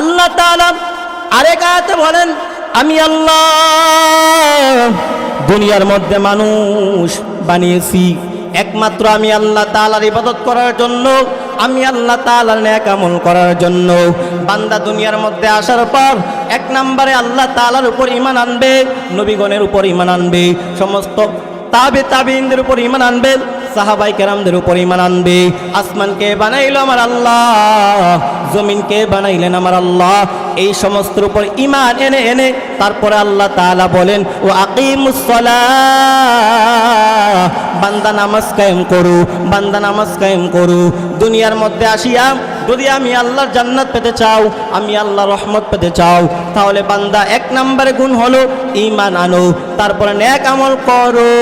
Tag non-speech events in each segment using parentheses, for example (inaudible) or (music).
আল্লাহ তাআলা আরেক আয়াতে বলেন, আমি আল্লাহ, দুনিয়ার মধ্যে মানুষ বানিয়েছি। একমাত্র আমি আল্লাহ তালার ইবাদত করার জন্য, আমি আল্লাহ তাআলার নেক আমল করার জন্য। বান্দা দুনিয়ার মধ্যে আসার পর এক নম্বরে আল্লাহ তালার উপর ইমান আনবে, নবীগণের উপর ইমান আনবে, সমস্ত তাবে তাবিনদের উপর ইমান আনবে। সাহাবাই কেরামদের উপর ঈমান আনবে। আসমানকে বানাইল আমার আল্লাহ? জমিনকে বানাইলেন আমার আল্লাহ? এই সমস্ত উপর ইমান এনে এনে তারপরে আল্লাহ তাআলা বলেন, ও আকিমুসসালাহ বান্দা নামাজ কায়েম করু, বান্দা নামাজ কায়েম করু। দুনিয়ার মধ্যে আসিয়া যদি আমি আল্লাহর জান্নাত পেতে চাও, আমি আল্লাহ রহমত পেতে চাও, তাহলে বান্দা এক নম্বরে গুণ হলো ইমান আনো। তারপরে নেক আমল করো।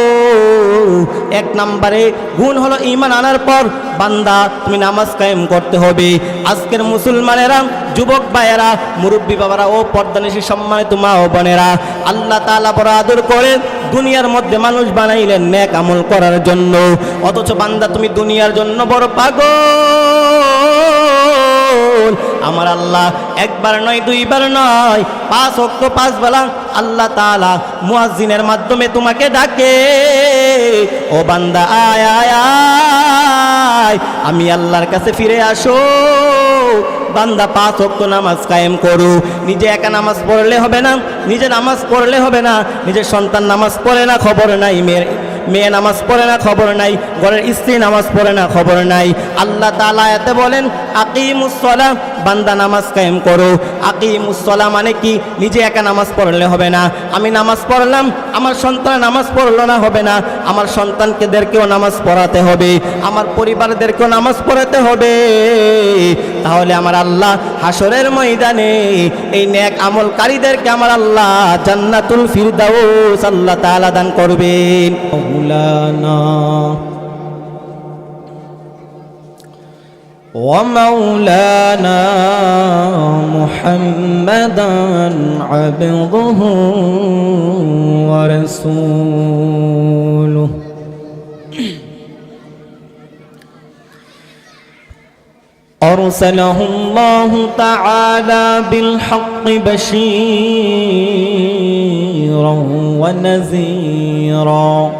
এক নম্বরে, গুণ হলো ঈমান আনার পর বান্দা তুমি নামাজ কায়েম করতে হবে। আজকের মুসলমানেরা, যুবক ভাইয়েরা, মুরব্বী বাবারা ও পর্দানিশী সম্মানিত মা ও বোনেরা, আল্লাহ তাআলা বড় আদর করে দুনিয়ার মধ্যে মানুষ বানাইলেন নেক আমল করার জন্য। অথচ বান্দা তুমি দুনিয়ার জন্য বড় পাগল। আমার আল্লাহ একবার নয়, দুইবার নয়, পাঁচ অক্ট পাঁচ বেলা আল্লাহ তাআলা মুয়াজ্জিনের মাধ্যমে তোমাকে ডাকে। ও বান্দা, আয় আয় আয়, আমি আল্লাহর কাছে ফিরে আসো। বান্দা, পাঁচ অক্ট নামাজ কায়েম করু। নিজে একা নামাজ পড়লে হবে না, নিজে নামাজ পড়লে হবে না, নিজের সন্তান নামাজ পড়ে না, খবর নাই, মেয়ের, মেয়ে নামাজ পড়ে না, খবর নাই, ঘরের স্ত্রী নামাজ পড়ে না, খবর নাই। আল্লাহ তাআলা এতে বলেন আকিমুসলা বান্দা নামাজ কায়েম করো। আকিমুসলা মানে কি? নিজে একা নামাজ পড়লে হবে না। আমি নামাজ পড়লাম, আমার সন্তান নামাজ পড়ল না, হবে না। আমার সন্তানকেদেরকেও নামাজ পড়াতে হবে। আমার পরিবারদেরকেও নামাজ পড়াতে হবে। তাহলে আমার আল্লাহ হাসরের ময়দানে এই ন্যাক আমলকারীদেরকে আমার আল্লাহ জান্নাতুল ফিরদাউস আল্লাহ তাআলা দান করবেন। ومولانا محمدا عبده ورسوله. أرسله الله تعالى بالحق بشيرا ونذيرا.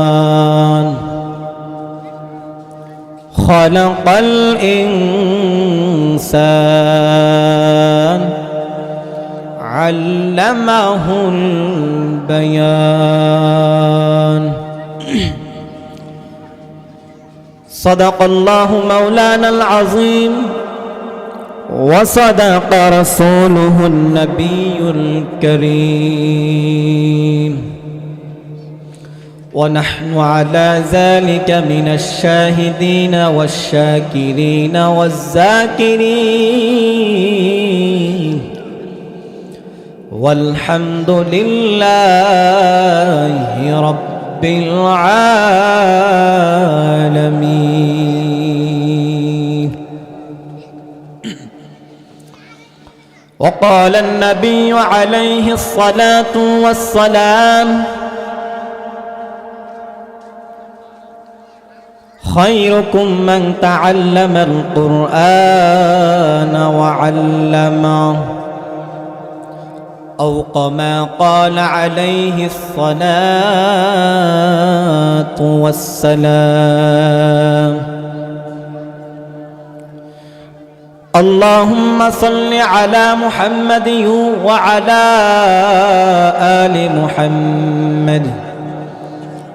خلق الإنسان علمه البيان. صدق الله مولانا العظيم وصدق رسوله النبي الكريم. ونحن على ذلك من الشاهدين والشاكرين والذاكرين. والحمد لله رب العالمين. وقال النبي عليه الصلاة والسلام خيركم من تعلم القرآن وعلمه أو كما قال عليه الصلاة والسلام. اللهم صل على محمد وعلى آل محمد.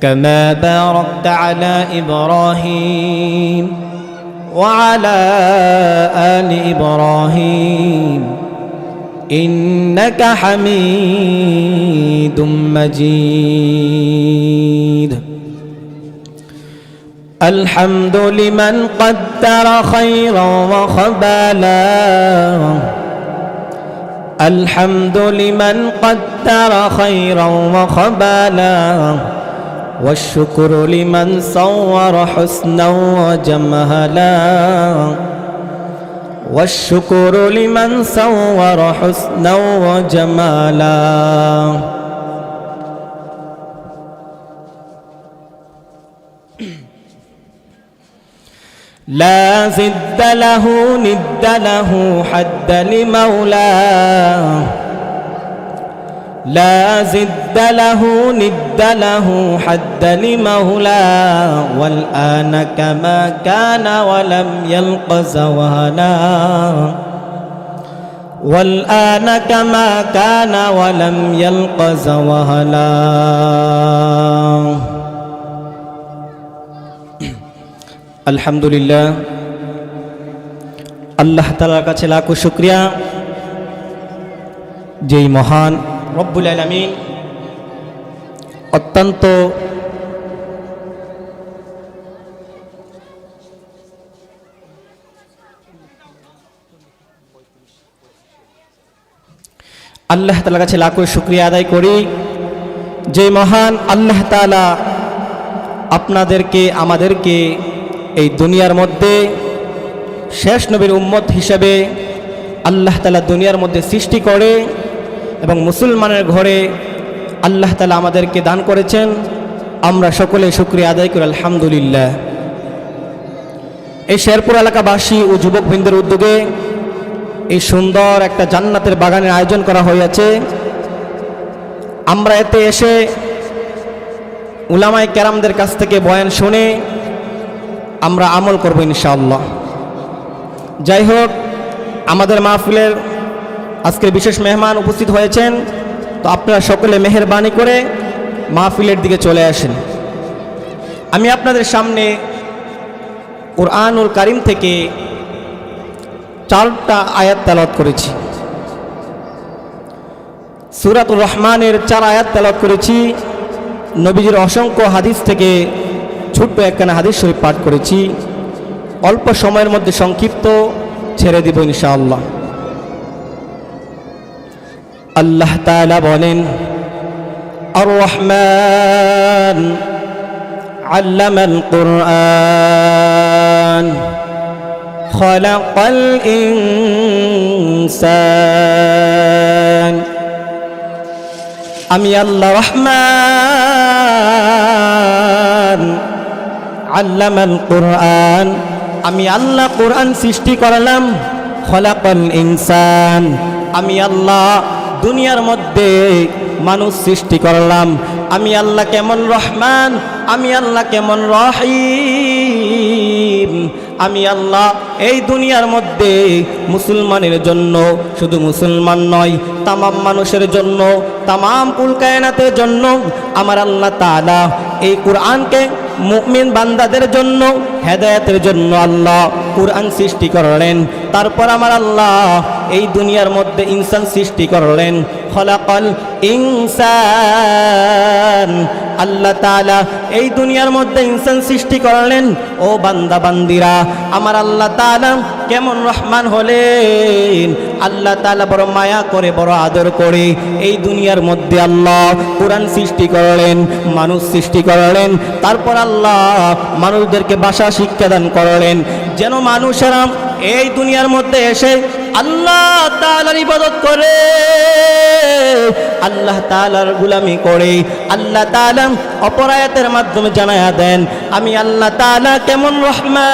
كما باركت على إبراهيم وعلى آل إبراهيم. إنك حميد مجيد. الحمد لمن قدر خيرا وخبالا. الحمد لمن قدر خيرا وخبالا. والشكر لمن صور حسنا وجمهلا. والشكر لمن صور حسنا وجمالا. (clears throat) لا زد له ند له حد لمولاه لا زد له ند له حد لمولاه والآن كما كان ولم يلق زوانا والآن كما كان ولم يلق زوهلا আলহামদুলিল্লাহ আল্লাহ তালার কাছে লাখো শুক্রিয়া যেই মহান রব্বুল আলমিন অত্যন্ত আল্লাহ তালার কাছে লাখো শুক্রিয়া আদায় করি। যে মহান আল্লাহ তালা আপনাদেরকে আমাদেরকে এই দুনিয়ার মধ্যে শেষ নবীর উম্মত হিসেবে আল্লাহ তালা দুনিয়ার মধ্যে সৃষ্টি করে এবং মুসলমানের ঘরে আল্লাহ তালা আমাদেরকে দান করেছেন। আমরা সকলে শুক্রিয়া আদায় করি, আলহামদুলিল্লাহ। এই শেরপুর এলাকাবাসী ও যুবকবৃন্দের উদ্যোগে এই সুন্দর একটা জান্নাতের বাগানের আয়োজন করা হয়েছে আমরা এতে এসে উলামায় ক্যারামদের কাছ থেকে বয়ান শুনে আমরা আমল করব ইনশাআল্লাহ। যাই হোক, আমাদের মাহফিলের আজকের বিশেষ মেহমান উপস্থিত হয়েছেন। তো আপনারা সকলে মেহরবানি করে মাহফিলের দিকে চলে আসেন। আমি আপনাদের সামনে কোরআনুল কারিম থেকে চারটা আয়াত তালাত করেছি। সুরাতুর রহমানের চার আয়াত তালাত করেছি। নবীজির অসংখ্য হাদিস থেকে ছোট্ট একখানা হাদিস শরীফ পাঠ করেছি। অল্প সময়ের মধ্যে সংক্ষিপ্ত ছেড়ে দিব ইনশাআল্লাহ। আল্লাহ তালা বলেন আর রহমান আল্লামাল কোরআন। খলাকাল ইনসান। আমি আল্লাহ রহমান আল্লামাল কুরআন। আমি আল্লাহ কুরআন সৃষ্টি করালাম, খলাকাল ইনসান। আমি আল্লাহ দুনিয়ার মধ্যে মানুষ সৃষ্টি করলাম। আমি আল্লাহ কেমন রহমান, আমি আল্লাহ কেমন রহিম। আমি আল্লাহ এই দুনিয়ার মধ্যে মুসলমানের জন্য শুধু মুসলমান নয়, তামাম মানুষের জন্য, তামাম কুলকায়নাতের জন্য আমার আল্লাহ তালা এই কোরআনকে মুমিন বান্দাদের জন্য, হেদায়তের জন্য আল্লাহ কোরআন সৃষ্টি করলেন। তারপর আমার আল্লাহ এই দুনিয়ার মধ্যে ইনসান সৃষ্টি করলেন। খলাকল ইনসান। আল্লাহ তাআলা এই দুনিয়ার মধ্যে ইনসান সৃষ্টি করলেন। ও বান্দা বান্দিরা আমার আল্লাহ তাআলা কেমন রহমান হলেন। আল্লাহ তাআলা বড় মায়া করে, বড় আদর করে এই দুনিয়ার মধ্যে আল্লাহ কোরআন সৃষ্টি করলেন, মানুষ সৃষ্টি করলেন। তারপর আল্লাহ মানুষদেরকে ভাষা শিক্ষাদান করলেন। যেন মানুষেরা এই দুনিয়ার মধ্যে এসে আল্লাহ তালার ইবাদত করে, আল্লাহ তালার গুলামি করে, আল্লাহ তাআলা অপরায়াতের মাধ্যমে জানায়া দেন, আমি আল্লাহ তাআলা কেমন রহমান,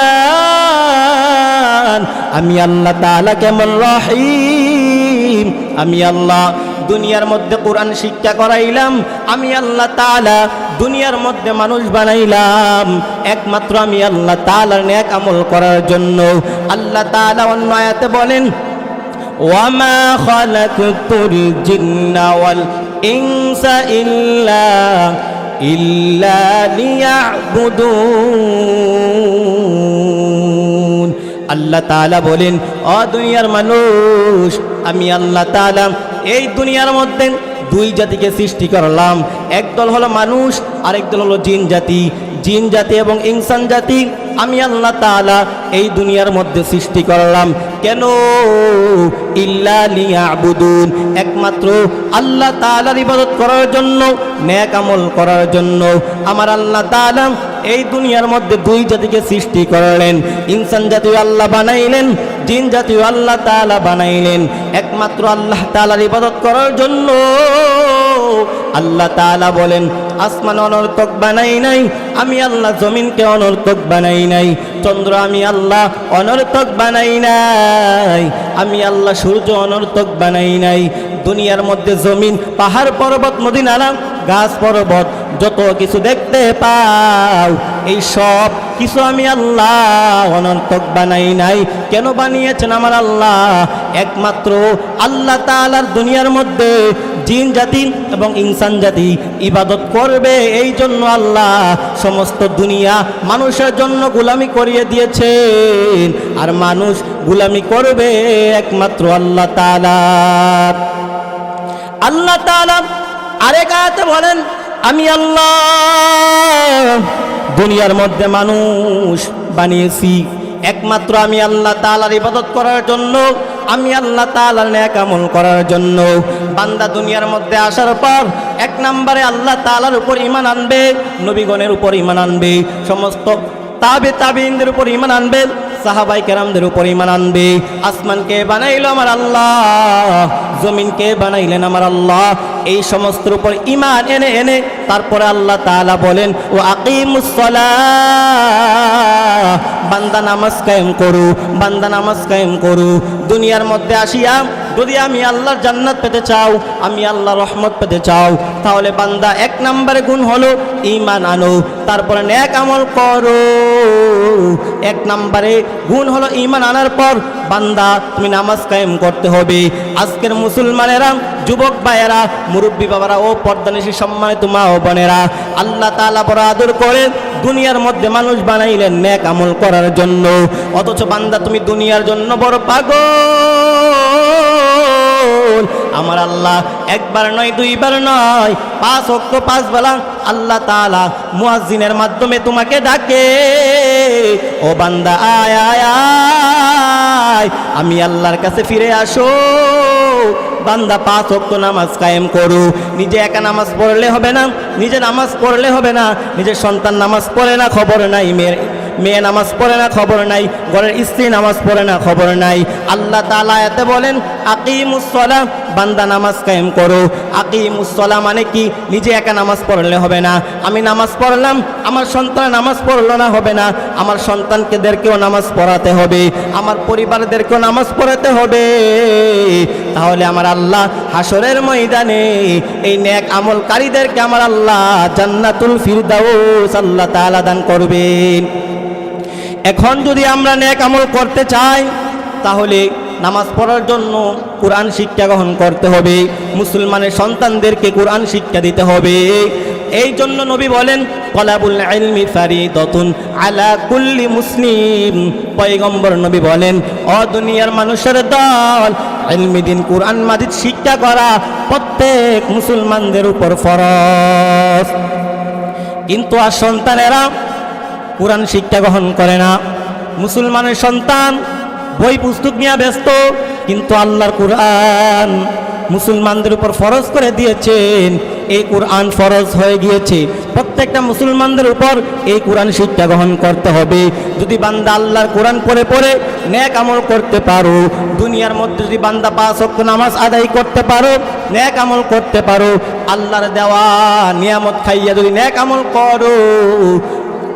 আমি আল্লাহ তাআলা কেমন রহিম, আমি আল্লাহ দুনিয়ার মধ্যে কোরআন শিক্ষা করাইলাম, আমি আল্লাহ তাআলা দুনিয়ার মধ্যে মানুষ বানাইলাম, একমাত্র আমি আল্লাহ তালার নেক আমল করার জন্য। আল্লাহ তাআলা অন্য আয়াতে বলেন ওয়ামা খালাকতুল জিন্না ওয়াল ইনসা ইল্লা ইল্লা লিয়াবুদুন আল্লাহ তাআলা বলেন, অ দুনিয়ার মানুষ, আমি আল্লাহ তাআলা এই দুনিয়ার মধ্যে দুই জাতিকে সৃষ্টি করলাম। একদল হলো মানুষ, আরেক দল হলো জিন জাতি। জিন জাতি এবং ইনসান জাতি আমি আল্লাহ তাআলা এই দুনিয়ার মধ্যে সৃষ্টি করলাম। কেন? ইল্লা লিয়াবুদুন। একমাত্র আল্লাহ তালার ইবাদত করার জন্য, নেক আমল করার জন্য। আমার আল্লাহ তাআলা এই দুনিয়ার মধ্যে দুই জাতিকে সৃষ্টি করলেন। ইনসান জাতীয় আল্লাহ বানাইলেন, জিন জাতীয় আল্লাহ তাআলা বানাইলেন। একমাত্র আল্লাহ তাআলার ইবাদত করার জন্য আল্লাহ তাআলা বলেন, আসমান অনর্থক বানাই নাই, আমি আল্লাহ জমিনকে অনর্থক বানাই নাই, চন্দ্র আমি আল্লাহ অনর্থক বানাই নাই, আমি আল্লাহ সূর্য অনর্থক বানাই নাই, দুনিয়ার মধ্যে জমিন, পাহাড় পর্বত নদী নালা গাছ পর্বত, যত কিছু দেখতে পাও, এই সব কিছু আমি আল্লাহ অনর্থক বানাই নাই। কেন বানিয়েছেন আমার আল্লাহ? একমাত্র আল্লাহ তাআলার দুনিয়ার মধ্যে জিন জাতি এবং ইনসান জাতি ইবাদত করবে এই জন্য আল্লাহ সমস্ত দুনিয়া মানুষের জন্য গুলামি করিয়ে দিয়েছেন। আর মানুষ গুলামি করবে একমাত্র আল্লাহ তাআলা। আল্লাহ তাআলা আরেক আয়াতে বলেন, আমি আল্লাহ দুনিয়ার মধ্যে মানুষ বানিয়েছি। একমাত্র আমি আল্লাহ তালার ইবাদত করার জন্য, আমি আল্লাহ তালার ন্যাক আমল করার জন্য। বান্দা দুনিয়ার মধ্যে আসার পর এক নম্বরে আল্লাহ তালার উপর ইমান আনবে, নবীগণের উপর ইমান আনবে, সমস্ত তাবে তাবিনদের উপর ইমান আনবে সাহাবাই কেরামদের উপর ইমান আনবে। আসমানকে বানাইলো আমার আল্লাহ? জমিনকে বানাইলেন আমার আল্লাহ? এই সমস্ত উপর ইমান এনে এনে তারপরে আল্লাহ তাআলা বলেন, ও আকিমুসলা বান্দা নামাজ কায়েম করু, বান্দা নামাজ কায়েম করু। দুনিয়ার মধ্যে আসিয়া যদি আমি আল্লাহর জান্নাত পেতে চাও, আমি আল্লাহ রহমত পেতে চাও, তাহলে বান্দা এক নম্বরে গুণ হলো ইমান আনো। তারপরে নেক আমল করো। এক নম্বরে, গুণ হলো ইমান আনার পর বান্দা তুমি নামাজ কায়েম করতে হবে। আজকের মুসলমানেরা, যুবক ভাইয়েরা, মুরব্বী বাবারা ও পর্দানিসী সম্মানিত মা ও বোনেরা, আল্লাহ তাআলা বড় আদর করে দুনিয়ার মধ্যে মানুষ বানাইলেন নেক আমল করার জন্য। অথচ বান্দা তুমি দুনিয়ার জন্য বড় পাগল। আমার আল্লাহ একবার নয়, দুইবার নয়, পাঁচ অক্ত পাঁচ বেলা আল্লাহ তাআলা মুয়াজ্জিনের মাধ্যমে তোমাকে ডাকে। ও বান্দা, আয় আয় আয়, আমি আল্লাহর কাছে ফিরে আসো। বান্দা, পাঁচ অক্ত নামাজ কায়েম করু। নিজে একা নামাজ পড়লে হবে না, নিজে নামাজ পড়লে হবে না, নিজের সন্তান নামাজ পড়ে না, খবর নাই, মেয়ের মেয়ে নামাজ পড়ে না, খবর নাই। ঘরের স্ত্রী নামাজ পড়ে না, খবর নাই। আল্লাহ তাআলা এতে বলেন আকিমুসলা বান্দা নামাজ কায়েম করো। আকিমুসলা মানে কি? নিজে একা নামাজ পড়লে হবে না। আমি নামাজ পড়লাম, আমার সন্তান নামাজ পড়ল না, হবে না। আমার সন্তানকেদেরকেও নামাজ পড়াতে হবে, আমার পরিবারদেরকেও নামাজ পড়াতে হবে। তাহলে আমার আল্লাহ হাসরের ময়দানে এই ন্যাক আমলকারীদেরকে আমার আল্লাহ জান্নাতুল ফিরদাউস আল্লাহ তাআলা দান করবেন। এখন যদি আমরা ন্যাক আমল করতে চাই, তাহলে নামাজ পড়ার জন্য কোরআন শিক্ষা গ্রহণ করতে হবে। মুসলমানের সন্তানদেরকে কোরআন শিক্ষা দিতে হবে। এই জন্য নবী বলেন, কলাবুল ইলমি ফারিদাতুন আলা কুল্লি মুসলিম। পয়গম্বর নবী বলেন, অ দুনিয়ার মানুষের দল, ইলমি দিন, কোরআন মাজিদ শিক্ষা করা প্রত্যেক মুসলমানদের উপর ফরজ। কিন্তু আর সন্তানেরা কোরআন শিক্ষা গ্রহণ করে না। মুসলমানের সন্তান বই পুস্তক নিয়ে ব্যস্ত, কিন্তু আল্লাহর কোরআন মুসলমানদের উপর ফরজ করে দিয়েছেন। এই কোরআন ফরজ হয়ে গিয়েছে। প্রত্যেকটা মুসলমানদের উপর এই কোরআন শিক্ষা গ্রহণ করতে হবে। যদি বান্দা আল্লাহর কোরআন পড়ে পড়ে ন্যাক আমল করতে পারো, দুনিয়ার মধ্যে যদি বান্দা পাঁচ ওয়াক্ত নামাজ আদায় করতে পারো ন্যাক আমল করতে পারো, আল্লাহর দেওয়া নিয়ামত খাইয়া যদি ন্যাক আমল করো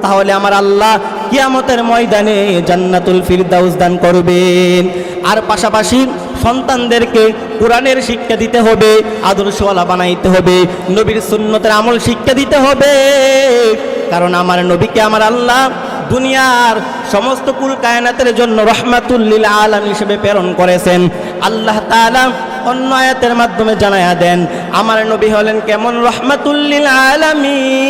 তাহলে আমার আল্লাহ কিয়ামতের ময়দানে জান্নাতুল ফিরদাউস দান করবেন। আর পাশাপাশি সন্তানদেরকে কোরআনের শিক্ষা দিতে হবে, আদর্শওয়ালা বানাইতে হবে, নবীর সুন্নতের আমল শিক্ষা দিতে হবে। কারণ আমার নবীকে আমার আল্লাহ দুনিয়ার সমস্ত কুল কায়নাতের জন্য রহমাতুল্লিল আলম হিসেবে প্রেরণ করেছেন। আল্লাহ তাআলা অন্য আয়াতের মাধ্যমে জানায়া দেন, আমার নবী হলেন কেমন রহমাতুল্লিল আলামিন?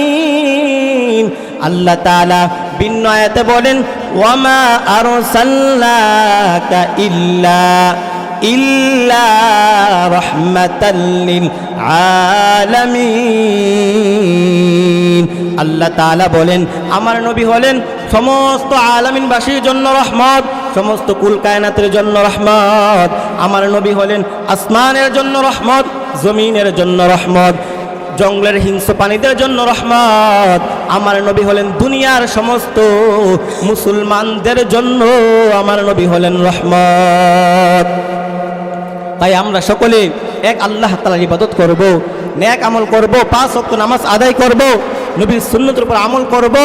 আল্লাহ তাআলা ভিন্ন আয়াতে বলেন, ওয়ামা আরসালনাকা ইল্লা ইল্লা রহমাতাল্লিল আলামিন। আল্লাহ তাআলা বলেন, আমার নবী হলেন সমস্ত আলামিনবাসীর জন্য রহমত, সমস্ত কুল কায়নাতের জন্য রহমত। আমার নবী হলেন আসমানের জন্য রহমত, জমিনের জন্য রহমত। জঙ্গলের হিংস্র প্রাণীদের জন্য রহমত। আমার নবী হলেন দুনিয়ার সমস্ত মুসলমানদের জন্য আমার নবী হলেন রহমত। তাই আমরা সকলে এক আল্লাহ তালার ইবাদত করব ন্যাক আমল করব, পাঁচ অক্ট নামাজ আদায় করব, নবীর সুন্নতের উপর আমল করব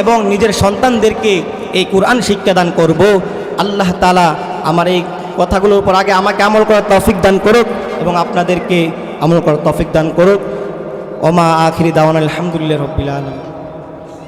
এবং নিজের সন্তানদেরকে এই কোরআন শিক্ষাদান করব। আল্লাহ তালা আমার এই কথাগুলোর উপর আগে আমাকে আমল করার তৌফিক দান করুক এবং আপনাদেরকে আমল করার তৌফিক দান করুক। ওমা আখিরি দাওয়ান আলহামদুলিল্লাহ রব্বিল আলম